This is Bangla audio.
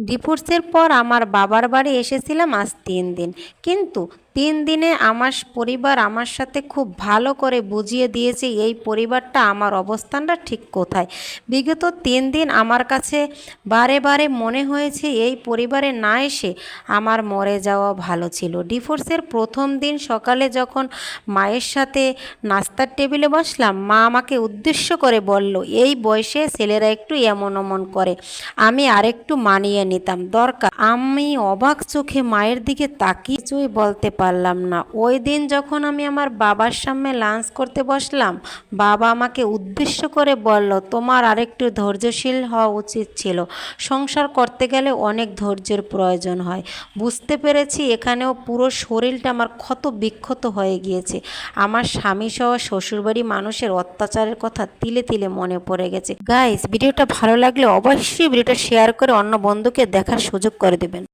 ডিভোর্সের পর আমার বাবার বাড়ি এসেছিলাম আজ তিন দিন। কিন্তু তিন দিনে আমার পরিবার আমার সাথে খুব ভালো করে বুঝিয়ে দিয়েছে এই পরিবারটা আমার অবস্থানটা ঠিক কোথায়। বিগত তিন দিন আমার কাছে বারে বারে মনে হয়েছে এই পরিবারে না এসে আমার মরে যাওয়া ভালো ছিল। ডিভোর্সের প্রথম দিন সকালে যখন মায়ের সাথে নাস্তার টেবিলে বসলাম, মা আমাকে উদ্দেশ্য করে বলল, এই বয়সে ছেলেরা একটু এমন অমন করে, আমি আরেকটু মানিয়ে নিতাম, দরকার। আমি অবাক চোখে মায়ের দিকে তাকিয়ে বলতে পারলাম না। ওই দিন যখন আমি আমার বাবার সামনে লাঞ্চ করতে বসলাম, বাবা আমাকে উদ্দেশ্য করে বলল, তোমার আরেকটু ধৈর্যশীল হওয়া উচিত ছিল। সংসার করতে গেলে অনেক ধৈর্যের প্রয়োজন হয়। বুঝতে পেরেছি এখানেও পুরো শরীরটা আমার ক্ষত বিক্ষত হয়ে গিয়েছে। আমার স্বামী সহ শ্বশুরবাড়ি মানুষের অত্যাচারের কথা তিলে তিলে মনে পড়ে গেছে। গাইস ভিডিওটা ভালো লাগলে অবশ্যই ভিডিওটা শেয়ার করে অন্য বন্ধুকে দেখার সুযোগ করে দেবেন।